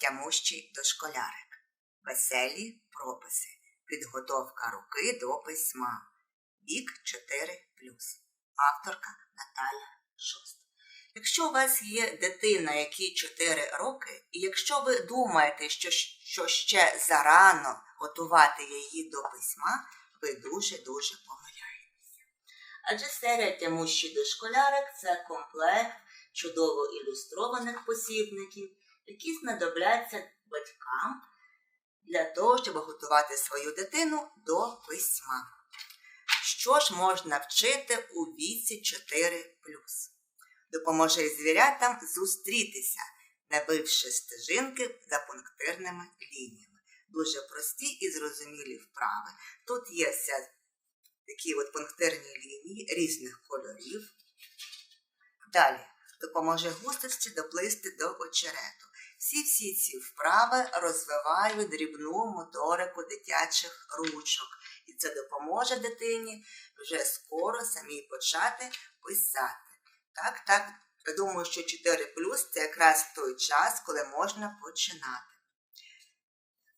темущий дошколярик. Веселі прописи. Підготовка руки до письма. Вік 4 Авторка Наталя Шост. Якщо у вас є дитина, якій 4 роки, і якщо ви думаєте, що, що ще зарано готувати її до письма, ви дуже-дуже помиляєтеся. Адже серія Тямущий дошколярик це комплект чудово ілюстрованих посібників, які знадобляться батькам для того, щоб готувати свою дитину до письма. Що ж можна вчити у віці 4 Допоможе звірятам зустрітися, набивши стежинки за пунктирними лініями. Дуже прості і зрозумілі вправи. Тут є такі от пунктирні лінії різних кольорів. Далі допоможе густості доплисти до очерету. Всі-всі ці вправи розвивають дрібну моторику дитячих ручок. І це допоможе дитині вже скоро самій почати писати. Так, так, я думаю, що 4 плюс це якраз той час, коли можна починати.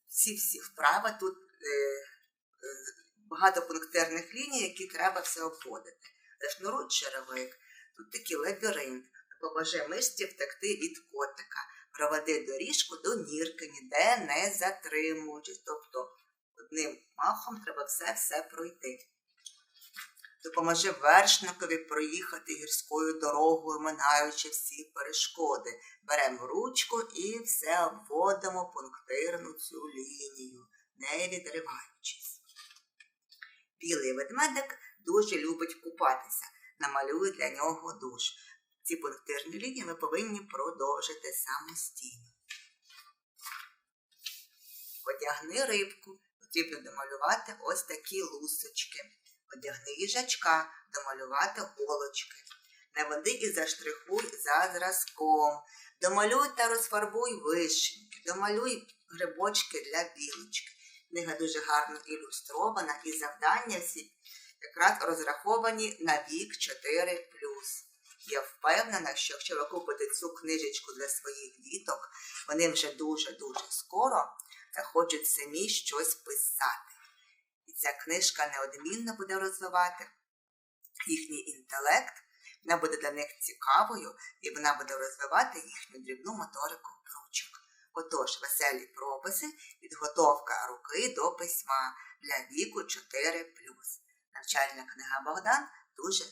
Всі всі вправи тут е, е, багато пунктирних ліній, які треба все обводити. Шнуруй черевик, тут такий лабіринт, допоможе мишці втекти від котика, проведи доріжку до нірки, ніде не затримуючись. Тобто одним махом треба все-все пройти. Допоможи вершникові проїхати гірською дорогою, минаючи всі перешкоди. Беремо ручку і все обводимо пунктирну цю лінію, не відриваючись. Білий ведмедик дуже любить купатися, намалюю для нього душ. Ці пунктирні лінії ми повинні продовжити самостійно. Одягни рибку, потрібно домалювати ось такі лусочки. Одягни їжачка, домалювати голочки. Наведи і заштрихуй за зразком. Домалюй та розфарбуй вишеньки, домалюй грибочки для білочки. Книга дуже гарно ілюстрована і завдання всі якраз розраховані на вік 4. Я впевнена, що якщо ви купите цю книжечку для своїх діток, вони вже дуже-дуже скоро захочуть самі щось писати І ця книжка неодмінно буде розвивати їхній інтелект, вона буде для них цікавою і вона буде розвивати їхню дрібну моторику ручок. Отож, веселі прописи, підготовка руки до письма для віку 4. Навчальна книга Богдан дуже